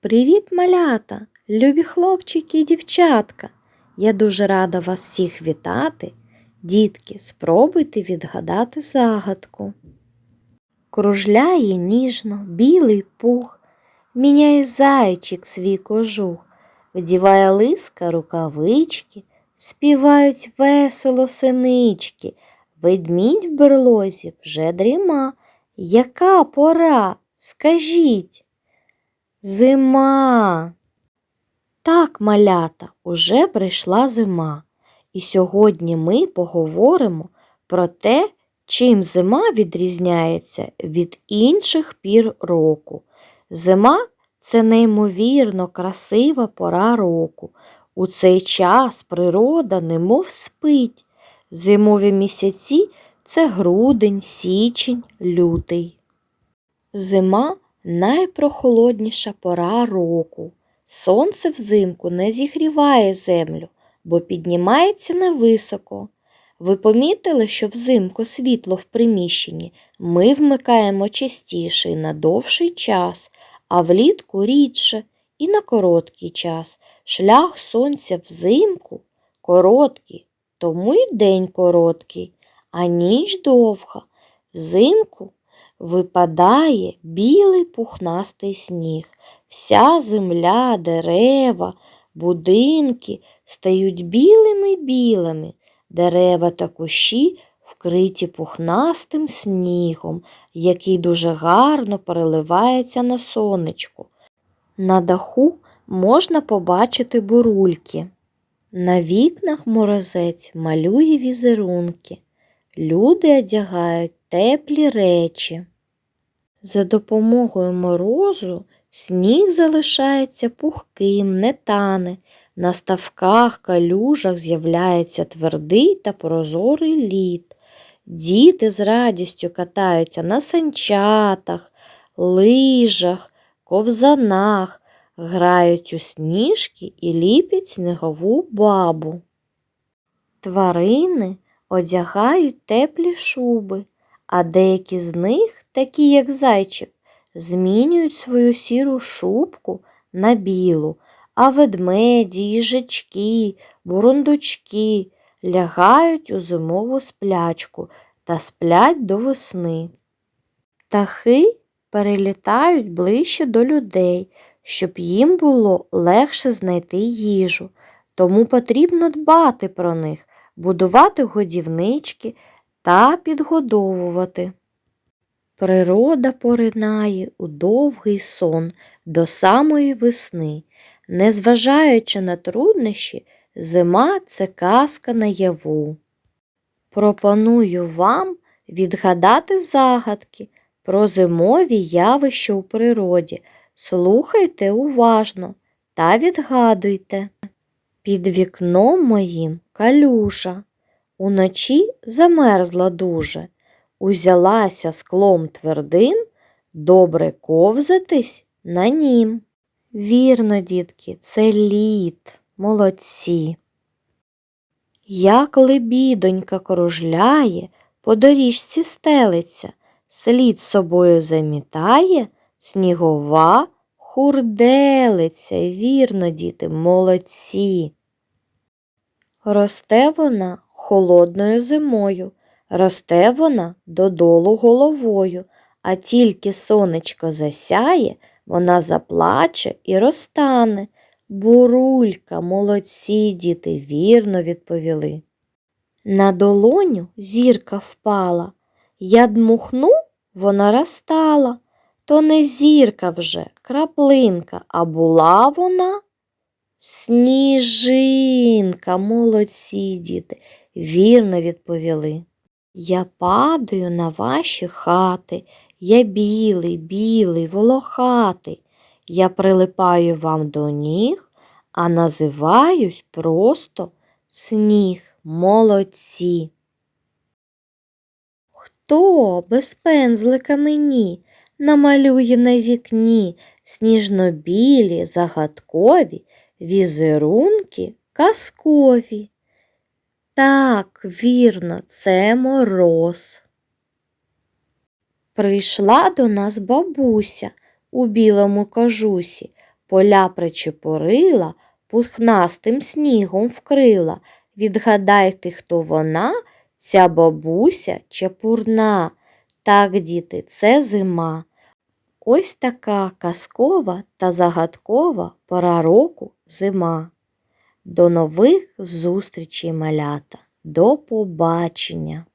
Привіт, малята, любі хлопчики і дівчатка. Я дуже рада вас всіх вітати. Дітки, спробуйте відгадати загадку. Кружляє ніжно білий пух, міняє зайчик свій кожух, вдіває лиска рукавички, співають весело синички, ведмідь в берлозі вже дріма. Яка пора? Скажіть? Зима. Так, малята, уже прийшла зима. І сьогодні ми поговоримо про те, чим зима відрізняється від інших пір року. Зима це неймовірно красива пора року. У цей час природа немов спить. Зимові місяці це грудень, січень, лютий. Зима найпрохолодніша пора року. Сонце взимку не зігріває землю, бо піднімається невисоко. Ви помітили, що взимку світло в приміщенні ми вмикаємо частіше і на довший час, а влітку рідше і на короткий час. Шлях сонця взимку короткий, тому й день короткий, а ніч довга. Взимку випадає білий пухнастий сніг. Вся земля, дерева, будинки стають білими білими. Дерева та кущі вкриті пухнастим снігом, який дуже гарно переливається на сонечку. На даху можна побачити бурульки. На вікнах морозець малює візерунки. Люди одягають теплі речі. За допомогою морозу сніг залишається пухким, не тане. На ставках, калюжах з'являється твердий та прозорий лід. Діти з радістю катаються на санчатах, лижах, ковзанах, грають у сніжки і ліпять снігову бабу. Тварини одягають теплі шуби, а деякі з них, такі як зайчик, змінюють свою сіру шубку на білу, а ведмеді, їжачки, бурундучки лягають у зимову сплячку та сплять до весни. Птахи перелітають ближче до людей, щоб їм було легше знайти їжу, тому потрібно дбати про них, будувати годівнички та підгодовувати. Природа поринає у довгий сон до самої весни. Незважаючи на труднощі, зима це казка наяву. Пропоную вам відгадати загадки про зимові явища у природі. Слухайте уважно та відгадуйте. Під вікном моїм калюжа, уночі замерзла дуже, узялася склом твердим, добре ковзатись на нім. Вірно, дітки, це лід, молодці. Як лебідонька кружляє, по доріжці стелиться, слід собою замітає, снігова хурделиця. Вірно, діти, молодці. Росте вона холодною зимою, росте вона додолу головою, а тільки сонечко засяє, вона заплаче і розтане. Бурулька, молодці діти, вірно відповіли. На долоню зірка впала, я дмухну, вона розтала. То не зірка вже, краплинка, а була вона сніжинка, молодці діти, вірно відповіли. Я падаю на ваші хати, я білий, білий, волохатий. Я прилипаю вам до ніг, а називаюсь просто сніг, молодці. Хто без пензлика мені намалює на вікні сніжно-білі, загадкові візерунки казкові? Так, вірно, це мороз. Прийшла до нас бабуся у білому кожусі, поля причепурила, пухнастим снігом вкрила. Відгадайте, хто вона, ця бабуся чепурна. Так, діти, це зима. Ось така казкова та загадкова пора року зима. До нових зустрічей, малята. До побачення!